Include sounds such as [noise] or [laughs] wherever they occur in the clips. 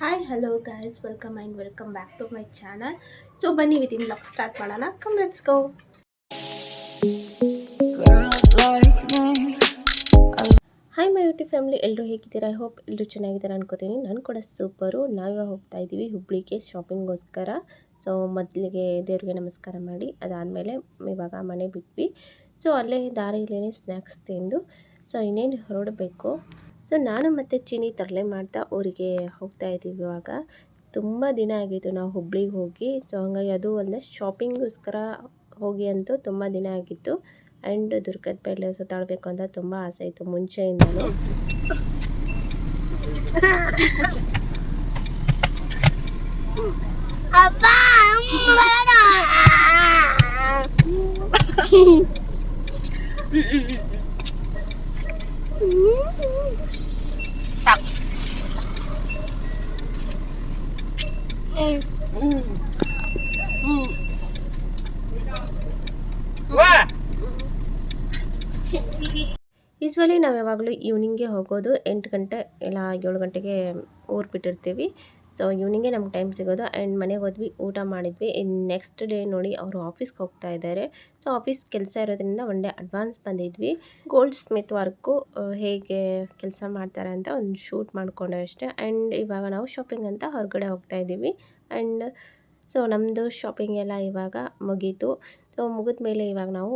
Hi hello guys welcome and welcome back to my channel so ಬನ್ನಿ within vlog start ಮಾಡೋಣ. Come let's go hi my YouTube family ಎಲ್ಲರೂ ಹೇಗಿದ್ದೀರಾ? I hope ಎಲ್ಲರೂ ಚೆನ್ನಾಗಿದ್ದಾರೆ ಅನ್ಕೋತೀನಿ. ನಾನು ಕೂಡ ಸೂಪರು ನಾವೇ ಹೋಗ್ತಾ ಇದ್ದೀವಿ ಹುಬ್ಳಿಗೆ ಶಾಪಿಂಗೋಸ್ಕರ ಸೊ ಮೊದಲಿಗೆ ದೇವ್ರಿಗೆ ನಮಸ್ಕಾರ ಮಾಡಿ ಅದಾದಮೇಲೆ ಇವಾಗ ಮನೆ ಬಿಟ್ವಿ. ಸೊ ಅಲ್ಲೇ ದಾರಿಯಲ್ಲೇ ಸ್ನ್ಯಾಕ್ಸ್ ತಿಂದು. ಸೊ ಇನ್ನೇನು ಹೊರಡಬೇಕು? ಸೊ ನಾನು ಮತ್ತು ಚೀನಿ ತರಲೆ ಮಾಡ್ತಾ ಊರಿಗೆ ಹೋಗ್ತಾ ಇದ್ದೀವಿ ಇವಾಗ. ತುಂಬ ದಿನ ಆಗಿತ್ತು ನಾವು ಹುಬ್ಳಿಗೆ ಹೋಗಿ. ಸೊ ಹಂಗಾಗಿ ಅದು ಅಲ್ಲದೆ ಶಾಪಿಂಗ್ಗೋಸ್ಕರ ಹೋಗಿ ಅಂತೂ ತುಂಬ ದಿನ ಆಗಿತ್ತು. ಆ್ಯಂಡ್ ದುರ್ಗದ ಮೇಲೆ ಸುತ್ತಾಡಬೇಕು ಅಂತ ತುಂಬ ಆಸೆ ಇತ್ತು ಮುಂಚೆಯಿಂದಲೂ. [laughs] ಯೂಶ್ವಲಿ ನಾವು ಯಾವಾಗಲೂ ಈವ್ನಿಂಗ್ಗೆ ಹೋಗೋದು ಎಂಟು ಗಂಟೆ ಇಲ್ಲ ಏಳು ಗಂಟೆಗೆ ಊರು ಬಿಟ್ಟಿರ್ತೀವಿ. ಸೊ ಈವ್ನಿಂಗೇ ನಮ್ಗೆ ಟೈಮ್ ಸಿಗೋದು. ಆ್ಯಂಡ್ ಮನೆಗೆ ಹೋದ್ವಿ, ಊಟ ಮಾಡಿದ್ವಿ. ಇನ್ನು ನೆಕ್ಸ್ಟ್ ಡೇ ನೋಡಿ ಅವರು ಆಫೀಸ್ಗೆ ಹೋಗ್ತಾ ಇದ್ದಾರೆ ಸೊ ಆಫೀಸ್ ಕೆಲಸ ಇರೋದ್ರಿಂದ ಒನ್ ಡೇ ಅಡ್ವಾನ್ಸ್ ಬಂದಿದ್ವಿ. ಗೋಲ್ಡ್ ಸ್ಮಿತ್ ವರ್ಕು ಹೇಗೆ ಕೆಲಸ ಮಾಡ್ತಾರೆ ಅಂತ ಒಂದು ಶೂಟ್ ಮಾಡಿಕೊಂಡೆ ಅಷ್ಟೇ. ಆ್ಯಂಡ್ ಇವಾಗ ನಾವು ಶಾಪಿಂಗ್ ಅಂತ ಹೊರಗಡೆ ಹೋಗ್ತಾ ಇದ್ದೀವಿ. ಆ್ಯಂಡ್ ಸೊ ನಮ್ಮದು ಶಾಪಿಂಗ್ ಎಲ್ಲ ಇವಾಗ ಮುಗೀತು. ಸೊ ಮುಗಿದ ಮೇಲೆ ಇವಾಗ ನಾವು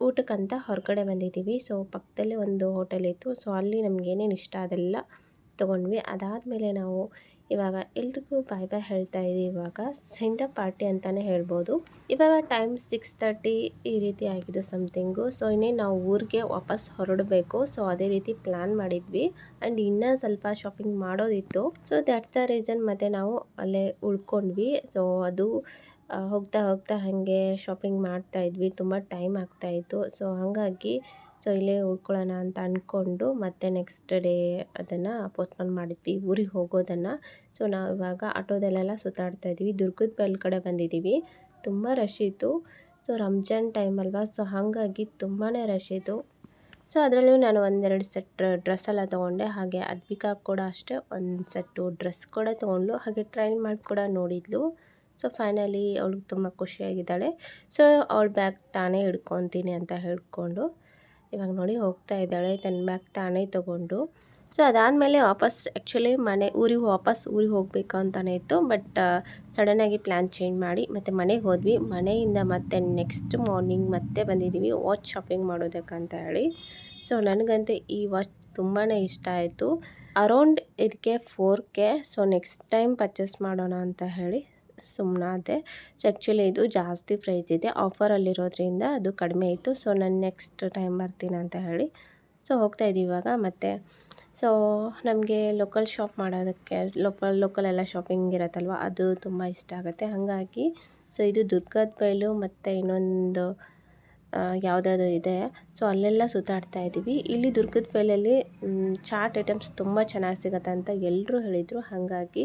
ಊಟಕ್ಕಂತ ಹೊರಗಡೆ ಬಂದಿದ್ದೀವಿ. ಸೊ ಪಕ್ಕದಲ್ಲೇ ಒಂದು ಹೋಟೆಲ್ ಇತ್ತು. ಸೊ ಅಲ್ಲಿ ನಮಗೇನೇನು ಇಷ್ಟ ಅದೆಲ್ಲ ತೊಗೊಂಡ್ವಿ. ಅದಾದಮೇಲೆ ನಾವು ಇವಾಗ ಎಲ್ರಿಗೂ ಬಾಯ್ ಬಾಯ್ ಹೇಳ್ತಾ ಇದ್ದೀವಿ ಇವಾಗ ಸೆಂಡ ಪಾರ್ಟಿ ಅಂತಲೇ ಹೇಳ್ಬೋದು. ಇವಾಗ ಟೈಮ್ ಸಿಕ್ಸ್ ತರ್ಟಿ ಈ ರೀತಿ ಆಗಿದ್ದು ಸಮಥಿಂಗು ಸೊ ಇನ್ನೇ ನಾವು ಊರಿಗೆ ವಾಪಸ್ ಹೊರಡಬೇಕು. ಸೊ ಅದೇ ರೀತಿ ಪ್ಲ್ಯಾನ್ ಮಾಡಿದ್ವಿ. ಆ್ಯಂಡ್ ಇನ್ನೂ ಸ್ವಲ್ಪ ಶಾಪಿಂಗ್ ಮಾಡೋದಿತ್ತು. ಸೊ ದ್ಯಾಟ್ಸ್ ದ ರೀಸನ್ ಮತ್ತು ನಾವು ಅಲ್ಲೇ ಉಳ್ಕೊಂಡ್ವಿ. ಸೊ ಅದು ಹೋಗ್ತಾ ಹೋಗ್ತಾ ಹಾಗೆ ಶಾಪಿಂಗ್ ಮಾಡ್ತಾ ಇದ್ವಿ. ತುಂಬ ಟೈಮ್ ಆಗ್ತಾಯಿತ್ತು ಸೊ ಹಾಗಾಗಿ ಸೊ ಇಲ್ಲೇ ಉಳ್ಕೊಳ್ಳೋಣ ಅಂತ ಅಂದ್ಕೊಂಡು ಮತ್ತೆ ನೆಕ್ಸ್ಟ್ ಡೇ ಅದನ್ನು ಪೋಸ್ಟ್ಪೋನ್ ಮಾಡಿದ್ವಿ, ಊರಿಗೆ ಹೋಗೋದನ್ನು. ಸೊ ನಾವು ಇವಾಗ ಆಟೋದಲ್ಲೆಲ್ಲ ಸುತ್ತಾಡ್ತಾ ಇದ್ದೀವಿ, ದುರ್ಗದ ಬಲ್ ಕಡೆ ಬಂದಿದ್ದೀವಿ. ತುಂಬ ರಶ್ ಇತ್ತು. ಸೊ ರಂಜಾನ್ ಟೈಮ್ ಅಲ್ವಾ ಸೊ ಹಾಗಾಗಿ ತುಂಬಾ ರಶ್ ಇತ್ತು. ಸೊ ಅದರಲ್ಲೂ ನಾನು ಒಂದೆರಡು ಸೆಟ್ ಡ್ರೆಸ್ ಎಲ್ಲ ತೊಗೊಂಡೆ, ಹಾಗೆ ಅದ್ಬಿಕಾ ಕೂಡ ಅಷ್ಟೇ ಒಂದು ಸೆಟ್ಟು ಡ್ರೆಸ್ ಕೂಡ ತೊಗೊಂಡ್ಲು ಹಾಗೆ ಟ್ರೈನ್ ಮಾಡಿ ಕೂಡ ನೋಡಿದ್ಲು. ಸೊ ಫೈನಲಿ ಅವಳಿಗೆ ತುಂಬ ಖುಷಿಯಾಗಿದ್ದಾಳೆ. ಸೊ ಅವಳ ಬ್ಯಾಗ್ ತಾನೇ ಹಿಡ್ಕೊತೀನಿ ಅಂತ ಹೇಳ್ಕೊಂಡು ಇವಾಗ ನೋಡಿ ಹೋಗ್ತಾ ಇದ್ದಾಳೆ, ತನ್ನ ಬ್ಯಾಗ್ ತಾನೇ ತೊಗೊಂಡು. ಸೊ ಅದಾದಮೇಲೆ ವಾಪಸ್ ಆ್ಯಕ್ಚುಲಿ ಮನೆ ಊರಿಗೆ ವಾಪಸ್ ಊರಿಗೆ ಹೋಗಬೇಕು ಅಂತಲೇ ಇತ್ತು. ಬಟ್ ಸಡನ್ನಾಗಿ ಪ್ಲ್ಯಾನ್ ಚೇಂಜ್ ಮಾಡಿ ಮತ್ತು ಮನೆಗೆ ಹೋದ್ವಿ. ಮನೆಯಿಂದ ಮತ್ತೆ ನೆಕ್ಸ್ಟ್ ಮಾರ್ನಿಂಗ್ ಮತ್ತೆ ಬಂದಿದ್ದೀವಿ ವಾಚ್ ಶಾಪಿಂಗ್ ಮಾಡೋದಕ್ಕಂತ ಹೇಳಿ. ಸೊ ನನಗಂತೂ ಈ ವಾಚ್ ತುಂಬಾ ಇಷ್ಟ ಆಯಿತು. ಅರೌಂಡ್ ಇದಕ್ಕೆ four K so next time purchase ಮಾಡೋಣ ಅಂತ ಹೇಳಿ. ಸುಮ್ಮನಾದೆ ಆ್ಯಕ್ಚುಲಿ ಇದು ಜಾಸ್ತಿ ಪ್ರೈಸ್ ಇದೆ. ಆಫರಲ್ಲಿರೋದ್ರಿಂದ ಅದು ಕಡಿಮೆ ಇತ್ತು ಸೊ ನಾನು ನೆಕ್ಸ್ಟ್ ಟೈಮ್ ಬರ್ತೀನಿ ಅಂತ ಹೇಳಿ. ಸೊ ಹೋಗ್ತಾ ಇದ್ದೀವಿ ಇವಾಗ ಮತ್ತು. ಸೊ ನಮಗೆ ಲೋಕಲ್ ಶಾಪ್ ಮಾಡೋದಕ್ಕೆ ಲೋಕಲ್ ಲೋಕಲೆಲ್ಲ ಶಾಪಿಂಗ್ ಇರತ್ತಲ್ವ, ಅದು ತುಂಬ ಇಷ್ಟ ಆಗುತ್ತೆ. ಹಾಗಾಗಿ ಸೊ ಇದು ದುರ್ಗದ ಬೈಲು ಮತ್ತು ಇನ್ನೊಂದು ಯಾವುದಾದ್ರು ಇದೆ. ಸೊ ಅಲ್ಲೆಲ್ಲ ಸುತ್ತಾಡ್ತಾ ಇದ್ದೀವಿ. ಇಲ್ಲಿ ದುರ್ಗದ ಬೈಲಲ್ಲಿ ಚಾಟ್ ಐಟಮ್ಸ್ ತುಂಬ ಚೆನ್ನಾಗಿ ಸಿಗುತ್ತೆ ಅಂತ ಎಲ್ಲರೂ ಹೇಳಿದರು. ಹಾಗಾಗಿ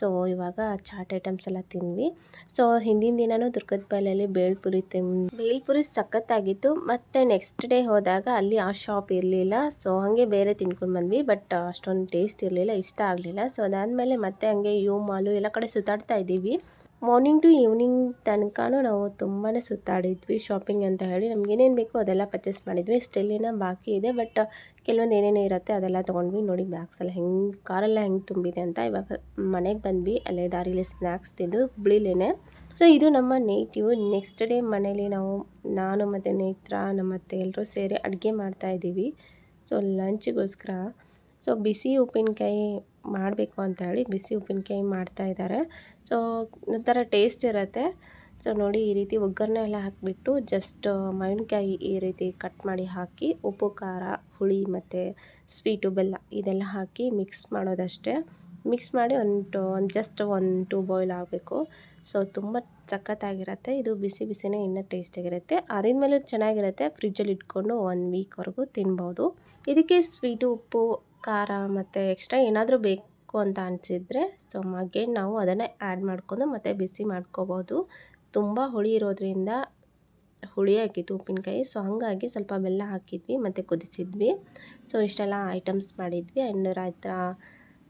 ಸೊ ಇವಾಗ ಚಾಟ್ ಐಟಮ್ಸ್ ಎಲ್ಲ ತಿಂದ್ವಿ. ಸೊ ಹಿಂದಿನ ದಿನವೂ ದುರ್ಗದ ಬೈಲಲ್ಲಿ ಬೇಳ್ಪುರಿ ತಿನ್ ಬೇಳ್ಪುರಿ ಸಖತ್ತಾಗಿತ್ತು. ಮತ್ತು ನೆಕ್ಸ್ಟ್ ಡೇ ಹೋದಾಗ ಅಲ್ಲಿ ಆ ಶಾಪ್ ಇರಲಿಲ್ಲ. ಸೊ ಹಾಗೆ ಬೇರೆ ತಿನ್ಕೊಂಡು ಬಂದ್ವಿ. ಬಟ್ ಅಷ್ಟೊಂದು ಟೇಸ್ಟ್ ಇರಲಿಲ್ಲ, ಇಷ್ಟ ಆಗಲಿಲ್ಲ. ಸೊ ಅದಾದಮೇಲೆ ಮತ್ತೆ ಹಂಗೆ ಯು ಮಾಲು ಎಲ್ಲ ಕಡೆ ಸುತ್ತಾಡ್ತಾ ಇದ್ದೀವಿ. ಮಾರ್ನಿಂಗ್ ಟು ಈವ್ನಿಂಗ್ ತನಕನೂ ನಾವು ತುಂಬಾ ಸುತ್ತಾಡಿದ್ವಿ ಶಾಪಿಂಗ್ ಅಂತ ಹೇಳಿ. ನಮ್ಗೆ ಏನೇನು ಬೇಕೋ ಅದೆಲ್ಲ ಪರ್ಚೇಸ್ ಮಾಡಿದ್ವಿ. ಸ್ಟಿಲ್ ಏನೋ ಬಾಕಿ ಇದೆ ಬಟ್ ಕೆಲವೊಂದು ಏನೇನು ಇರುತ್ತೆ ಅದೆಲ್ಲ ತೊಗೊಂಡ್ವಿ. ನೋಡಿ ಬ್ಯಾಗ್ಸೆಲ್ಲ ಹೆಂಗೆ ಕಾರೆಲ್ಲ ಹೆಂಗೆ ತುಂಬಿದೆ ಅಂತ ಇವಾಗ ಮನೆಗೆ ಬಂದ್ವಿ. ಅಲ್ಲೇ ದಾರಿಲಿ ಸ್ನ್ಯಾಕ್ಸ್ ತಿಂದು ಹುಬ್ಳಿಲೇನೆ. ಸೊ ಇದು ನಮ್ಮ ನೇಟಿವ್ ನೆಕ್ಸ್ಟ್ ಡೇ ಮನೇಲಿ ನಾವು, ನಾನು ಮತ್ತು ನೇತ್ರ ನಮ್ಮ ಅತ್ತೆ ಎಲ್ಲರೂ ಸೇರಿ ಅಡುಗೆ ಮಾಡ್ತಾ ಇದ್ದೀವಿ ಸೊ ಲಂಚ್ಗೋಸ್ಕರ ಸೊ ಬಿಸಿ ಉಪ್ಪಿನಕಾಯಿ ಮಾಡಬೇಕು ಅಂತ ಹೇಳಿ ಬಿಸಿ ಉಪ್ಪಿನಕಾಯಿ ಮಾಡ್ತಾ ಇದ್ದಾರೆ. ಸೊ ಒಂಥರ ಟೇಸ್ಟ್ ಇರುತ್ತೆ. ಸೊ ನೋಡಿ ಈ ರೀತಿ ಒಗ್ಗರಣೆ ಎಲ್ಲ ಹಾಕಿಬಿಟ್ಟು ಜಸ್ಟ್ ಮಾವಿನಕಾಯಿ ಈ ರೀತಿ ಕಟ್ ಮಾಡಿ ಹಾಕಿ, ಉಪ್ಪು, ಖಾರ, ಹುಳಿ ಮತ್ತು ಸ್ವೀಟು ಬೆಲ್ಲ ಇದೆಲ್ಲ ಹಾಕಿ ಮಿಕ್ಸ್ ಮಾಡೋದಷ್ಟೇ. ಮಿಕ್ಸ್ ಮಾಡಿ ಒಂದು ಒಂದು ಜಸ್ಟ್ ಒಂದು ಟೂ ಬಾಯ್ಲ್ ಆಗಬೇಕು. ಸೊ ತುಂಬ ಸಖತ್ತಾಗಿರುತ್ತೆ. ಇದು ಬಿಸಿ ಬಿಸಿನೇ ಇನ್ನೂ ಟೇಸ್ಟಿಯಾಗಿರುತ್ತೆ ಮೇಲೆ ಚೆನ್ನಾಗಿರುತ್ತೆ. ಫ್ರಿಜ್ಜಲ್ಲಿ ಇಟ್ಕೊಂಡು ಒನ್ ವೀಕ್ವರೆಗೂ ತಿನ್ಬೋದು. ಇದಕ್ಕೆ ಸ್ವೀಟು ಉಪ್ಪು, ಖಾರ ಮತ್ತು ಎಕ್ಸ್ಟ್ರಾ ಏನಾದರೂ ಬೇಕು ಅಂತ ಅನಿಸಿದರೆ ಸೊ ಅಗೇನ್ ನಾವು ಅದನ್ನೇ ಆ್ಯಡ್ ಮಾಡ್ಕೊಂಡು ಮತ್ತು ಬಿಸಿ ಮಾಡ್ಕೋಬೋದು. ತುಂಬ ಹುಳಿ ಇರೋದ್ರಿಂದ ಹುಳಿ ಹಾಕಿತ್ತು ಉಪ್ಪಿನಕಾಯಿ. ಸೊ ಹಾಗಾಗಿ ಸ್ವಲ್ಪ ಬೆಲ್ಲ ಹಾಕಿದ್ವಿ ಮತ್ತು ಕುದಿಸಿದ್ವಿ. ಸೊ ಇಷ್ಟೆಲ್ಲ ಐಟಮ್ಸ್ ಮಾಡಿದ್ವಿ. ಆ್ಯಂಡ್ ರಾಯ್ತ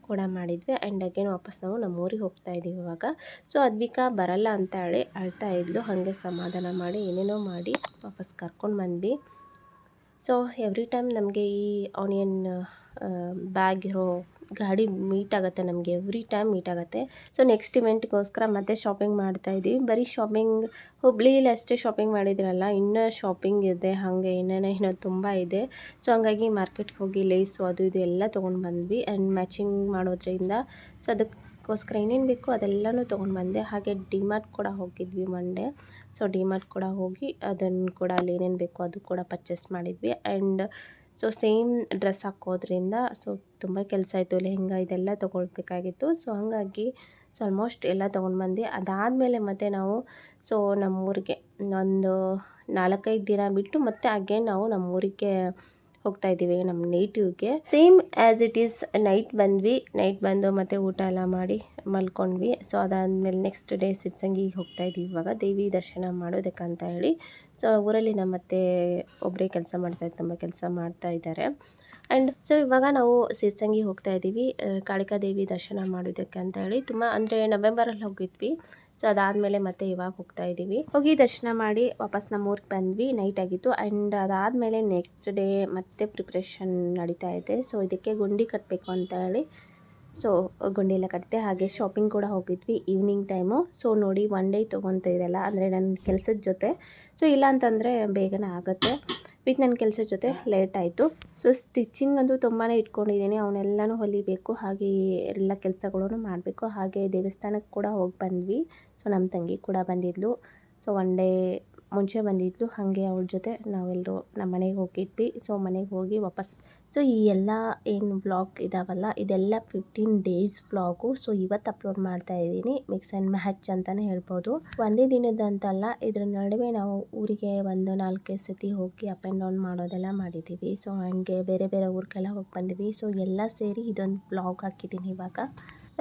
ಕೂಡ ಮಾಡಿದ್ವಿ. ಆ್ಯಂಡ್ ಅಗೇನ್ ವಾಪಸ್ ನಾವು ನಮ್ಮ ಊರಿಗೆ ಹೋಗ್ತಾ ಇದ್ದೀವಿ ಇವಾಗ. ಸೊ ಅದ್ವಿಕಾ ಬರಲ್ಲ ಅಂತ ಹೇಳಿ ಅಳ್ತಾ ಇದ್ಲು. ಹಾಗೆ ಸಮಾಧಾನ ಮಾಡಿ ಏನೇನೋ ಮಾಡಿ ವಾಪಸ್ ಕರ್ಕೊಂಡು ಬಂದ್ವಿ. ಸೊ ಎವ್ರಿ ಟೈಮ್ ನಮಗೆ ಈ ಆನಿಯನ್ ಬ್ಯಾಗ್ ಇರೋ ಗಾಡಿ ಮೀಟ್ ಆಗುತ್ತೆ ನಮಗೆ. ಎವ್ರಿ ಟೈಮ್ ಮೀಟ್ ಆಗುತ್ತೆ. ಸೊ ನೆಕ್ಸ್ಟ್ ಇವೆಂಟ್ಗೋಸ್ಕರ ಮತ್ತೆ ಶಾಪಿಂಗ್ ಮಾಡ್ತಾ ಇದ್ದೀವಿ ಬರೀ ಶಾಪಿಂಗ್ ಹುಬ್ಳಿಲಿ ಅಷ್ಟೇ ಶಾಪಿಂಗ್ ಮಾಡಿದ್ರಲ್ಲ, ಇನ್ನೂ ಶಾಪಿಂಗ್ ಇದೆ, ಹಾಗೆ ಏನೇನೋ ಏನೋ ತುಂಬ ಇದೆ. ಸೊ ಹಂಗಾಗಿ ಮಾರ್ಕೆಟ್ಗೆ ಹೋಗಿ ಲೇಸು ಅದು ಇದು ಎಲ್ಲ ತೊಗೊಂಡು ಬಂದ್ವಿ. ಆ್ಯಂಡ್ ಮ್ಯಾಚಿಂಗ್ ಮಾಡೋದ್ರಿಂದ ಸೊ ಅದಕ್ಕೋಸ್ಕರ ಏನೇನು ಬೇಕು ಅದೆಲ್ಲನೂ ತೊಗೊಂಡು ಬಂದೆ. ಹಾಗೆ ಡಿಮಾರ್ಟ್ ಕೂಡ ಹೋಗಿದ್ವಿ ಮಂಡೇ ಸೊ ಡಿಮಾರ್ಟ್ ಕೂಡ ಹೋಗಿ ಅದನ್ನು ಕೂಡ ಅಲ್ಲಿ ಏನೇನು ಬೇಕು ಅದು ಕೂಡ ಪರ್ಚೇಸ್ ಮಾಡಿದ್ವಿ. ಆ್ಯಂಡ್ ಸೊ ಸೇಮ್ ಡ್ರೆಸ್ ಹಾಕೋದ್ರಿಂದ ಸೊ ತುಂಬ ಕೆಲಸ ಆಯಿತು. ಲೆಹಂಗ ಇದೆಲ್ಲ ತೊಗೊಳ್ಬೇಕಾಗಿತ್ತು. ಸೊ ಹಾಗಾಗಿ ಸೊ ಆಲ್ಮೋಸ್ಟ್ ಎಲ್ಲ ತೊಗೊಂಡು ಬಂದು ಅದಾದಮೇಲೆ ಮತ್ತೆ ನಾವು ಸೊ ನಮ್ಮೂರಿಗೆ ಒಂದು ನಾಲ್ಕೈದು ದಿನ ಬಿಟ್ಟು ಮತ್ತೆ ಹಾಗೆ ನಾವು ನಮ್ಮೂರಿಗೆ ಹೋಗ್ತಾ ಇದ್ದೀವಿ, ನಮ್ಮ ನೇಟಿವ್ಗೆ same as it is night ಬಂದ್ವಿ. ನೈಟ್ ಬಂದು ಮತ್ತೆ ಊಟ ಎಲ್ಲ ಮಾಡಿ ಮಲ್ಕೊಂಡ್ವಿ. ಸೊ ಅದಾದಮೇಲೆ ನೆಕ್ಸ್ಟ್ ಡೇ ಸಿದ್ಸಂಗಿಗೆ ಹೋಗ್ತಾ ಇದ್ದೀವಿ ಇವಾಗ. ದೇವಿ ದರ್ಶನ ಮಾಡೋದಕ್ಕಂತ ಹೇಳಿ. ಸೊ ಊರಲ್ಲಿ ನಮ್ಮ ಅತ್ತೆ ಒಬ್ಬರೇ ಕೆಲಸ ಮಾಡ್ತಾ ತಮ್ಮ ಕೆಲಸ ಮಾಡ್ತಾ ಇದ್ದಾರೆ ಆ್ಯಂಡ್ ಸೊ ಇವಾಗ ನಾವು ಸಿರ್ಸಂಗಿ ಹೋಗ್ತಾ ಇದ್ದೀವಿ ಕಾಳಿಕಾ ದೇವಿ ದರ್ಶನ ಮಾಡೋದಕ್ಕೆ ಅಂತ ಹೇಳಿ ತುಂಬ, ಅಂದರೆ ನವೆಂಬರಲ್ಲಿ ಹೋಗಿದ್ವಿ. ಸೊ ಅದಾದಮೇಲೆ ಮತ್ತೆ ಇವಾಗ ಹೋಗ್ತಾ ಇದ್ದೀವಿ ಹೋಗಿ ದರ್ಶನ ಮಾಡಿ ವಾಪಸ್ ನಮ್ಮ ಊರಿಗೆ ಬಂದ್ವಿ. ನೈಟ್ ಆಗಿತ್ತು. ಆ್ಯಂಡ್ ಅದಾದಮೇಲೆ ನೆಕ್ಸ್ಟ್ ಡೇ ಮತ್ತೆ ಪ್ರಿಪ್ರೇಷನ್ ನಡೀತಾ ಇದೆ. ಸೊ ಇದಕ್ಕೆ ಗುಂಡಿ ಕಟ್ಟಬೇಕು ಅಂತ ಹೇಳಿ ಸೊ, ಗುಂಡಿ ಎಲ್ಲ ಕಟ್ಟಿದೆ ಹಾಗೆ ಶಾಪಿಂಗ್ ಕೂಡ ಹೋಗಿದ್ವಿ ಈವ್ನಿಂಗ್ ಟೈಮು ಸೊ ನೋಡಿ ಒನ್ ಡೇ ತೊಗೊತ ಇದೆಲ್ಲ ಅಂದರೆ ನನ್ನ ಕೆಲಸದ ಜೊತೆ. ಸೊ ಇಲ್ಲ ಅಂತಂದರೆ ಬೇಗನೆ ಆಗುತ್ತೆ. ವಿತ್ ನನ್ನ ಕೆಲಸದ ಜೊತೆ ಲೇಟ್ ಆಯಿತು. ಸೊ ಸ್ಟಿಚಿಂಗ್ ಅಂತೂ ತುಂಬಾ ಇಟ್ಕೊಂಡಿದ್ದೀನಿ ಅವನ್ನೆಲ್ಲನೂ ಹೊಲಿಬೇಕು, ಹಾಗೆ ಎಲ್ಲ ಕೆಲಸಗಳನ್ನು ಮಾಡಬೇಕು. ಹಾಗೆ ದೇವಸ್ಥಾನಕ್ಕೆ ಕೂಡ ಹೋಗಿ ಬಂದ್ವಿ. ಸೊ ನಮ್ಮ ತಂಗಿ ಕೂಡ ಬಂದಿದ್ಲು. ಸೊ ಒನ್ ಡೇ ಮುಂಚೆ ಬಂದಿದ್ಲು. ಹಾಗೆ ಅವಳ ಜೊತೆ ನಾವೆಲ್ಲರೂ ನಮ್ಮ ಮನೆಗೆ ಹೋಗಿದ್ವಿ. ಸೊ ಮನೆಗೆ ಹೋಗಿ ವಾಪಸ್ ಸೊ, ಈ ಎಲ್ಲ ಏನು ಬ್ಲಾಗ್ ಇದಾವಲ್ಲ, ಇದೆಲ್ಲ ಫಿಫ್ಟೀನ್ ಡೇಸ್ ಬ್ಲಾಗು. ಸೊ, ಇವತ್ತು ಅಪ್ಲೋಡ್ ಮಾಡ್ತಾ ಇದ್ದೀನಿ. ಮಿಕ್ಸ್ ಆ್ಯಂಡ್ ಮ್ಯಾಚ್ ಅಂತಲೇ ಹೇಳ್ಬೋದು. ಒಂದೇ ದಿನದಂತಲ್ಲ, ಇದ್ರ ನಡುವೆ ನಾವು ಊರಿಗೆ ಒಂದು ನಾಲ್ಕೈದು ಸತಿ ಹೋಗಿ ಅಪ್ ಆ್ಯಂಡ್ ಡೌನ್ ಮಾಡೋದೆಲ್ಲ ಮಾಡಿದ್ದೀವಿ. ಸೊ, ಹಂಗೆ ಬೇರೆ ಬೇರೆ ಊರಿಗೆಲ್ಲ ಹೋಗಿ ಬಂದಿವಿ. ಸೊ, ಎಲ್ಲ ಸೇರಿ ಇದೊಂದು ಬ್ಲಾಗ್ ಹಾಕಿದ್ದೀನಿ ಇವಾಗ.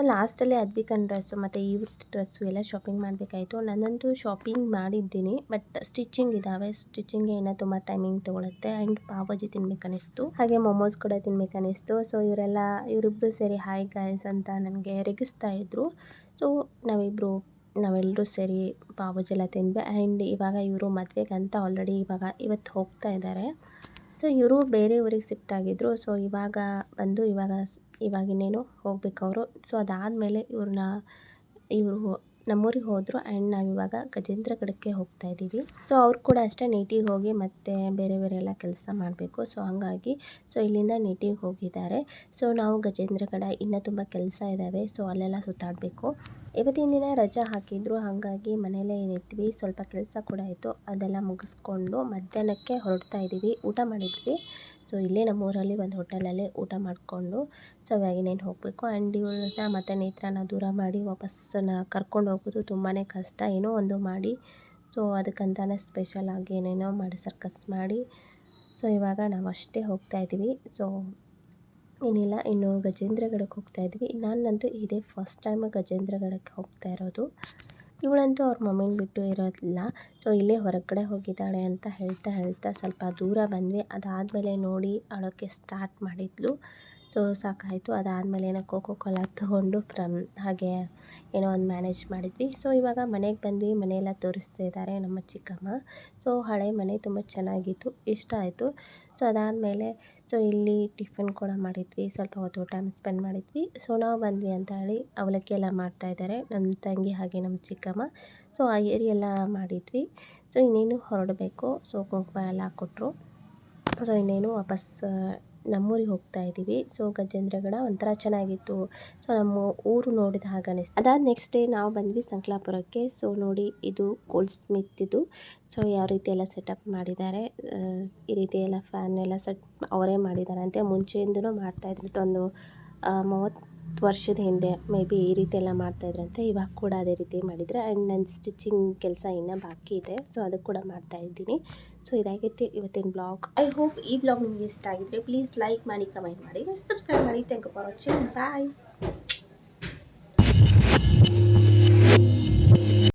ಲಾಸ್ಟಲ್ಲಿ ಅದ್ಬಿಕನ್ ಡ್ರೆಸ್ಸು ಮತ್ತು ಇವ್ರದ್ದು ಡ್ರೆಸ್ಸು ಎಲ್ಲ ಶಾಪಿಂಗ್ ಮಾಡಬೇಕಾಯಿತು. ನಾನಂತೂ ಶಾಪಿಂಗ್ ಮಾಡಿದ್ದೀನಿ ಬಟ್ ಸ್ಟಿಚಿಂಗ್ ಇದ್ದಾವೆ ಸ್ಟಿಚಿಂಗ್ ಏನೋ ತುಂಬ ಟೈಮಿಂಗ್ ತೊಗೊಳುತ್ತೆ. ಆ್ಯಂಡ್ ಪಾವಜಿ ತಿನ್ಬೇಕನ್ನಿಸ್ತು. ಹಾಗೆ ಮೊಮೋಸ್ ಕೂಡ ತಿನ್ಬೇಕನ್ನಿಸ್ತು. ಸೊ ಇವರೆಲ್ಲ ಇವರಿಬ್ಬರು ಸೇರಿ ಹಾಯ್ ಗಾಯ್ಸ್ ಅಂತ ನನಗೆ ರೆಗಿಸ್ತಾ ಇದ್ದರು ಸೊ ನಾವಿಬ್ಬರು ನಾವೆಲ್ಲರೂ ಸೇರಿ ಎಲ್ಲ ತಿನ್ಬೇ ಆ್ಯಂಡ್ ಇವಾಗ ಇವರು ಮದುವೆಗಂತ ಆಲ್ರೆಡಿ ಇವಾಗ ಇವತ್ತು ಹೋಗ್ತಾ ಇದ್ದಾರೆ ಸೊ ಇವರು ಬೇರೆ ಊರಿಗೆ ಶಿಫ್ಟ್ ಆಗಿದ್ದರು ಸೊ ಇವಾಗ ಬಂದು ಇವಾಗ ಇವಾಗ ಇನ್ನೇನು ಹೋಗ್ಬೇಕು ಅವರು. ಸೊ ಅದಾದಮೇಲೆ ಇವ್ರನ್ನ, ಇವರು ನಮ್ಮೂರಿಗೆ ಹೋದರು ಆ್ಯಂಡ್ ನಾವಿವಾಗ ಗಜೇಂದ್ರಗಢಕ್ಕೆ ಹೋಗ್ತಾ ಇದ್ದೀವಿ. ಸೊ ಅವ್ರು ಕೂಡ ಅಷ್ಟೇ ನೀಟಿಗೆ ಹೋಗಿ ಮತ್ತೆ ಬೇರೆ ಬೇರೆ ಎಲ್ಲ ಕೆಲಸ ಮಾಡಬೇಕು. ಸೊ ಹಂಗಾಗಿ ಸೊ ಇಲ್ಲಿಂದ ನೀಟಿಗೆ ಹೋಗಿದ್ದಾರೆ. ಸೊ ನಾವು ಗಜೇಂದ್ರಗಢ ಇನ್ನೂ ತುಂಬ ಕೆಲಸ ಇದ್ದಾವೆ ಸೊ ಅಲ್ಲೆಲ್ಲ ಸುತ್ತಾಡಬೇಕು. ಇವತ್ತಿನ ದಿನ ರಜಾ ಹಾಕಿದ್ರು. ಹಾಗಾಗಿ ಮನೆಯಲ್ಲೇ ಏನಿದ್ವಿ ಸ್ವಲ್ಪ ಕೆಲಸ ಕೂಡ ಇತ್ತು ಅದೆಲ್ಲ ಮುಗಿಸ್ಕೊಂಡು ಮಧ್ಯಾಹ್ನಕ್ಕೆ ಹೊರಡ್ತಾ ಇದ್ದೀವಿ ಊಟ ಮಾಡಿದ್ವಿ. ಸೊ ಇಲ್ಲೇ ನಮ್ಮೂರಲ್ಲಿ ಒಂದು ಹೋಟೆಲಲ್ಲಿ ಊಟ ಮಾಡಿಕೊಂಡು ಸೊ ಇವಾಗ ಇನ್ನೇನು ಹೋಗಬೇಕು. ಆ್ಯಂಡ್ ಇವಳನ್ನ ಮತ್ತು ನೇತ್ರನ ದೂರ ಮಾಡಿ ವಾಪಸ್ಸನ್ನು ಕರ್ಕೊಂಡು ಹೋಗೋದು ತುಂಬಾ ಕಷ್ಟ. ಏನೋ ಒಂದು ಮಾಡಿ. ಸೊ ಅದಕ್ಕಂತಾನೆ ಸ್ಪೆಷಲಾಗಿ ಏನೇನೋ ಮಾಡಿ ಸರ್ಕಸ್ ಮಾಡಿ. ಸೊ ಇವಾಗ ನಾವು ಅಷ್ಟೇ ಹೋಗ್ತಾ ಇದ್ದೀವಿ. ಸೊ ಏನಿಲ್ಲ, ಇನ್ನು ಗಜೇಂದ್ರಗಡಕ್ಕೆ ಹೋಗ್ತಾ ಇದ್ವಿ ನಾನಂತೂ ಇದೇ ಫಸ್ಟ್ ಟೈಮ್ ಗಜೇಂದ್ರಗಡಕ್ಕೆ ಹೋಗ್ತಾ ಇರೋದು. ಇವಳಂತೂ ಅವ್ರ ಮಮ್ಮಿನ ಬಿಟ್ಟು ಇರೋದಿಲ್ಲ. ಸೊ, ಇಲ್ಲೇ ಹೊರಗಡೆ ಹೋಗಿದ್ದಾಳೆ ಅಂತ ಹೇಳ್ತಾ ಹೇಳ್ತಾ ಸ್ವಲ್ಪ ದೂರ ಬಂದ್ವಿ. ಅದಾದಮೇಲೆ ನೋಡಿ ಅಳೋಕ್ಕೆ ಸ್ಟಾರ್ಟ್ ಮಾಡಿದ್ಲು. ಸೊ ಸಾಕಾಯಿತು. ಅದಾದಮೇಲೆ ಏನೋ ಕೋಕೋ ಕೋಲಾ ತೊಗೊಂಡು ಫ್ರಮ್ ಹಾಗೆ ಏನೋ ಒಂದು ಮ್ಯಾನೇಜ್ ಮಾಡಿದ್ವಿ. ಸೊ ಇವಾಗ ಮನೆಗೆ ಬಂದ್ವಿ. ಮನೆಯೆಲ್ಲ ತೋರಿಸ್ತಾ ಇದ್ದಾರೆ ನಮ್ಮ ಚಿಕ್ಕಮ್ಮ. ಸೊ ಹಳೆ ಮನೆ ತುಂಬ ಚೆನ್ನಾಗಿತ್ತು. ಇಷ್ಟ ಆಯಿತು. ಸೊ ಅದಾದಮೇಲೆ ಸೊ ಇಲ್ಲಿ ಟಿಫನ್ ಕೂಡ ಮಾಡಿದ್ವಿ. ಸ್ವಲ್ಪ ಹೊತ್ತು ಟೈಮ್ ಸ್ಪೆಂಡ್ ಮಾಡಿದ್ವಿ. ಸೊ ನಾವು ಬಂದ್ವಿ ಅಂತ ಹೇಳಿ ಅವಲಕ್ಕಿ ಎಲ್ಲ ಮಾಡ್ತಾಯಿದ್ದಾರೆ ನಮ್ಮ ತಂಗಿ ಹಾಗೆ ನಮ್ಮ ಚಿಕ್ಕಮ್ಮ. ಸೊ ಆ ಏರಿ ಎಲ್ಲ ಮಾಡಿದ್ವಿ. ಸೊ ಇನ್ನೇನು ಹೊರಡಬೇಕು. ಸೊ ಕುಂಕುಮ ಎಲ್ಲ ಕೊಟ್ಟರು ಸೊ ಇನ್ನೇನು ವಾಪಸ್ ನಮ್ಮೂರಿಗೆ ಹೋಗ್ತಾ ಇದ್ದೀವಿ. ಸೊ ಗಜೇಂದ್ರಗಡ ಒಂಥರ ಚೆನ್ನಾಗಿತ್ತು. ಸೊ ನಮ್ಮ ಊರು ನೋಡಿದ ಹಾಗೆ ಅದಾದ ನೆಕ್ಸ್ಟ್ ಡೇ ನಾವು ಬಂದ್ವಿ ಸಂಕ್ಲಾಪುರಕ್ಕೆ. ಸೊ ನೋಡಿ ಇದು ಗೋಲ್ಡ್ ಸ್ಮಿತ್ ಇದು. ಸೊ ಯಾವ ರೀತಿ ಎಲ್ಲ ಸೆಟಪ್ ಮಾಡಿದ್ದಾರೆ. ಈ ರೀತಿ ಎಲ್ಲ ಫ್ಯಾನ್ ಎಲ್ಲ ಸೆಟ್ ಅವರೇ ಮಾಡಿದ್ದಾರೆ ಅಂತೆ ಮುಂಚೆಯಿಂದನೂ ಮಾಡ್ತಾಯಿದ್ರು ಒಂದು ಮೂವತ್ತು ವರ್ಷದ ಹಿಂದೆ, ಮೇ ಬಿ ಈ ರೀತಿ ಎಲ್ಲ ಮಾಡ್ತಾಯಿದ್ರಂತೆ ಇವಾಗ ಕೂಡ ಅದೇ ರೀತಿ ಮಾಡಿದರೆ. ಆ್ಯಂಡ್ ನನ್ನ ಸ್ಟಿಚಿಂಗ್ ಕೆಲಸ ಇನ್ನೂ ಬಾಕಿ ಇದೆ. ಸೊ, ಅದಕ್ಕೆ ಕೂಡ ಮಾಡ್ತಾ ಇದ್ದೀನಿ. ಸೊ, ಇದಾಗೈತೆ ಇವತ್ತಿನ ಬ್ಲಾಗ್. ಐ ಹೋಪ್ ಈ ಬ್ಲಾಗ್ ನಿಮಗೆ ಇಷ್ಟ ಆಗಿದ್ರೆ ಪ್ಲೀಸ್ ಲೈಕ್ ಮಾಡಿ, ಕಮೆಂಟ್ ಮಾಡಿ, ಸಬ್ಸ್ಕ್ರೈಬ್ ಮಾಡಿ. Thank you for watching. Bye.